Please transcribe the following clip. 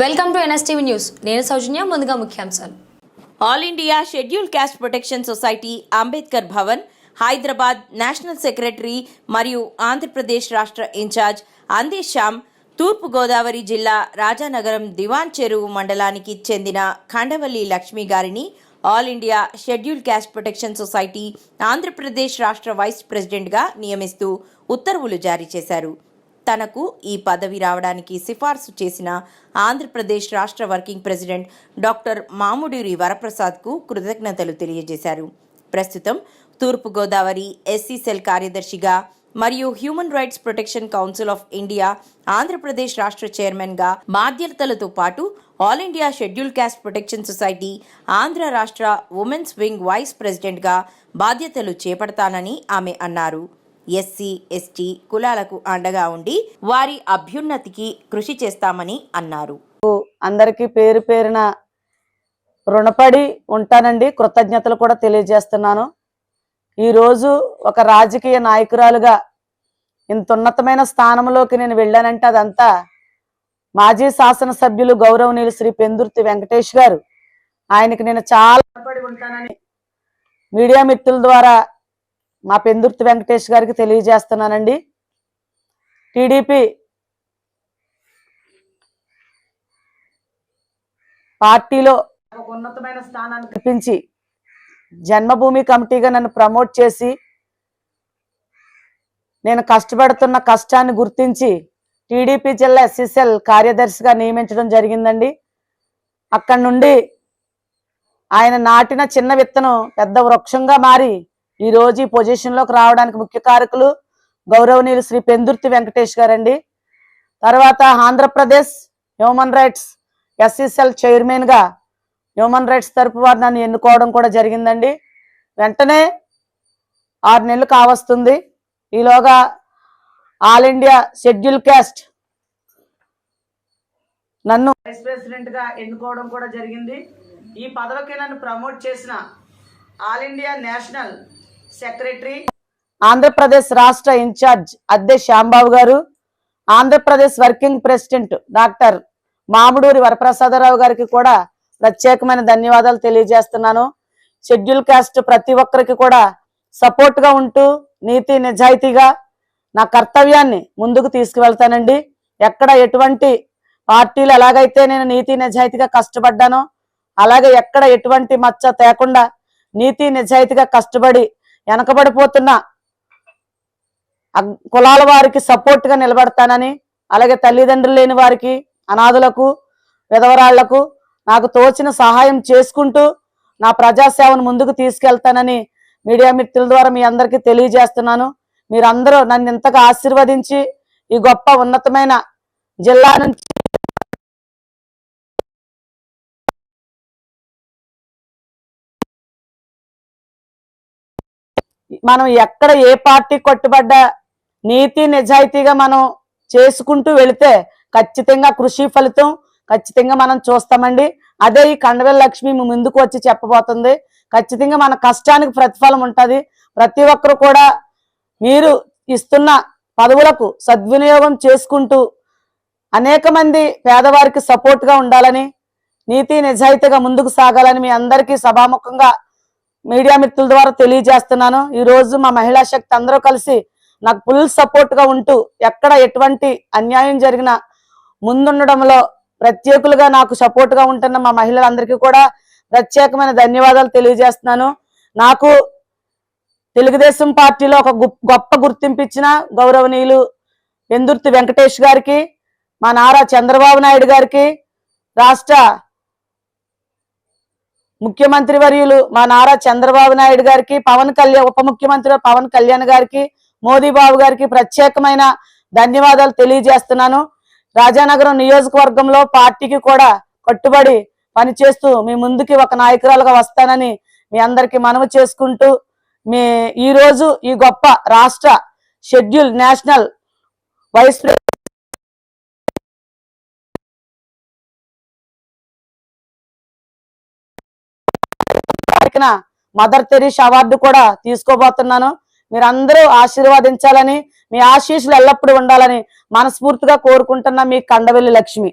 Welcome to NSTV news. నేను సౌజన్య ముందుగా ముఖ్యాంశాలు. All India schedule caste protection society Ambedkar Bhavan Hyderabad national secretary మరియు ఆంధ్రప్రదేశ్ రాష్ట్ర ఇన్ఛార్జ్ అందే శ్యామ్ తూర్పు గోదావరి జిల్లా రాజానగరం దివాన్ చెరువు మండలానికి చెందిన ఖండవల్లి లక్ష్మి గారిని all India schedule caste protection society Andhra Pradesh రాష్ట్ర వైస్ ప్రెసిడెంట్గా నియమిస్తూ ఉత్తర్వులు జారీ చేశారు. తనకు ఈ పదవి రావడానికి సిఫార్సు చేసిన ఆంధ్రప్రదేశ్ రాష్ట్ర వర్కింగ్ ప్రెసిడెంట్ డాక్టర్ మాముడూరి వరప్రసాద్కు కృతజ్ఞతలు తెలియజేశారు. ప్రస్తుతం తూర్పుగోదావరి ఎస్సీ సెల్ కార్యదర్శిగా మరియు human rights protection council of India Andhra Pradesh రాష్ట్ర చైర్మన్గా బాధ్యతలతో పాటు all India schedule caste protection society Andhra రాష్ట్ర ఉమెన్స్ వింగ్ వైస్ ప్రెసిడెంట్గా బాధ్యతలు చేపడతానని ఆమె అన్నారు. ఎస్సీ ఎస్టీ కులాలకు అండగా ఉండి వారి అభ్యున్నతికి కృషి చేస్తామని అన్నారు. అందరికీ పేరు పేరున రుణపడి ఉంటానండి. కృతజ్ఞతలు కూడా తెలియజేస్తున్నాను. ఈరోజు ఒక రాజకీయ నాయకురాలుగా ఇంత ఉన్నతమైన స్థానంలోకి నేను వెళ్ళానంటే అదంతా మాజీ శాసనసభ్యులు గౌరవనీయులు శ్రీ పెందుర్తి వెంకటేష్ గారు. ఆయనకి నేను చాలా రుణపడి ఉంటానని మీడియా మిత్రుల ద్వారా మా పెందుర్తి వెంకటేష్ గారికి తెలియజేస్తున్నానండి. టీడీపీ పార్టీలో ఒక ఉన్నతమైన స్థానాన్ని కల్పించి జన్మభూమి కమిటీగా నన్ను ప్రమోట్ చేసి నేను కష్టపడుతున్న కష్టాన్ని గుర్తించి టీడీపీ జిల్లా ఎస్ఎస్ఎల్ కార్యదర్శిగా నియమించడం జరిగిందండి. అక్కడి నుండి ఆయన నాటిన చిన్న విత్తనం పెద్ద వృక్షంగా మారి ఈ రోజు ఈ పొజిషన్లోకి రావడానికి ముఖ్య కారకులు గౌరవనీయులు శ్రీ పెందుర్తి వెంకటేష్ గారండి. తర్వాత ఆంధ్రప్రదేశ్ హ్యూమన్ రైట్స్ ఎస్ఈసెల్ చైర్మన్గా హ్యూమన్ రైట్స్ తరపు వారు నన్ను ఎన్నుకోవడం కూడా జరిగిందండి. వెంటనే ఆరు నెలలు కావస్తుంది. ఈలోగా ఆల్ ఇండియా షెడ్యూల్ క్యాస్ట్ నన్ను వైస్ ప్రెసిడెంట్గా ఎన్నుకోవడం కూడా జరిగింది. ఈ పదవికి నన్ను ప్రమోట్ చేసిన all India national secretary. Andhra Pradesh రాష్ట్ర ఇన్ఛార్జ్ అద్దె శ్యాంబాబు గారు Andhra Pradesh working president doctor Mamiduri Varaprasadarao గారికి కూడా ప్రత్యేకమైన ధన్యవాదాలు తెలియజేస్తున్నాను. షెడ్యూల్ కాస్ట్ ప్రతి ఒక్కరికి కూడా సపోర్ట్గా ఉంటూ నీతి నిజాయితీగా నా కర్తవ్యాన్ని ముందుకు తీసుకువెళ్తానండి. ఎక్కడ ఎటువంటి పార్టీలు ఎలాగైతే నేను నీతి నిజాయితీగా కష్టపడ్డానో అలాగే ఎక్కడ ఎటువంటి మచ్చ తేకుండా నీతి నిజాయితీగా కష్టపడి వెనకబడిపోతున్న కులాల వారికి సపోర్ట్గా నిలబడతానని అలాగే తల్లిదండ్రులు లేని వారికి అనాథులకు విధవరాళ్ళకు నాకు తోచిన సహాయం చేసుకుంటూ నా ప్రజాసేవను ముందుకు తీసుకెళ్తానని మీడియా మిత్రుల ద్వారా మీ అందరికీ తెలియజేస్తున్నాను. మీరందరూ నన్ను ఇంతగా ఆశీర్వదించి ఈ గొప్ప ఉన్నతమైన జిల్లా నుంచి మనం ఎక్కడ ఏ పార్టీ కట్టుబడ్డా నీతి నిజాయితీగా మనం చేసుకుంటూ వెళితే ఖచ్చితంగా కృషి ఫలితం ఖచ్చితంగా మనం చూస్తామండి. అదే ఈ కండవెల లక్ష్మి ముందుకు వచ్చి చెప్పబోతుంది. ఖచ్చితంగా మన కష్టానికి ప్రతిఫలం ఉంటుంది. ప్రతి ఒక్కరు కూడా మీరు ఇస్తున్న పదవులకు సద్వినియోగం చేసుకుంటూ అనేక మంది పేదవారికి సపోర్ట్గా ఉండాలని నీతి నిజాయితీగా ముందుకు సాగాలని మీ అందరికీ సభాముఖంగా మీడియా మిత్రుల ద్వారా తెలియజేస్తున్నాను. ఈ రోజు మా మహిళా శక్తి అందరూ కలిసి నాకు ఫుల్ సపోర్ట్గా ఉంటూ ఎక్కడ ఎటువంటి అన్యాయం జరిగినా ముందుండడంలో ప్రత్యేకులుగా నాకు సపోర్ట్గా ఉంటున్న మా మహిళలందరికీ కూడా ప్రత్యేకమైన ధన్యవాదాలు తెలియజేస్తున్నాను. నాకు తెలుగుదేశం పార్టీలో ఒక గొప్ప గుర్తింపు ఇచ్చిన గౌరవనీయులు ఎందుర్తి వెంకటేష్ గారికి మా నారా చంద్రబాబు నాయుడు గారికి రాష్ట్ర ముఖ్యమంత్రి వర్యులు మా నారా చంద్రబాబు నాయుడు గారికి పవన్ కళ్యాణ్ ఉప ముఖ్యమంత్రి పవన్ కళ్యాణ్ గారికి మోదీ బాబు గారికి ప్రత్యేకమైన ధన్యవాదాలు తెలియజేస్తున్నాను. రాజానగరం నియోజకవర్గంలో పార్టీకి కూడా కట్టుబడి పనిచేస్తూ మీ ముందుకి ఒక నాయకురాలుగా వస్తానని మీ అందరికి మనవి చేసుకుంటూ మీ ఈ రోజు ఈ గొప్ప రాష్ట్ర షెడ్యూల్ నేషనల్ వైస్ తారీఖున మదర్ తెరీస్ అవార్డు కూడా తీసుకోబోతున్నాను. మీరందరూ ఆశీర్వదించాలని మీ ఆశీస్సులు ఎల్లప్పుడూ ఉండాలని మనస్ఫూర్తిగా కోరుకుంటున్న మీ కండవెల్లి లక్ష్మి.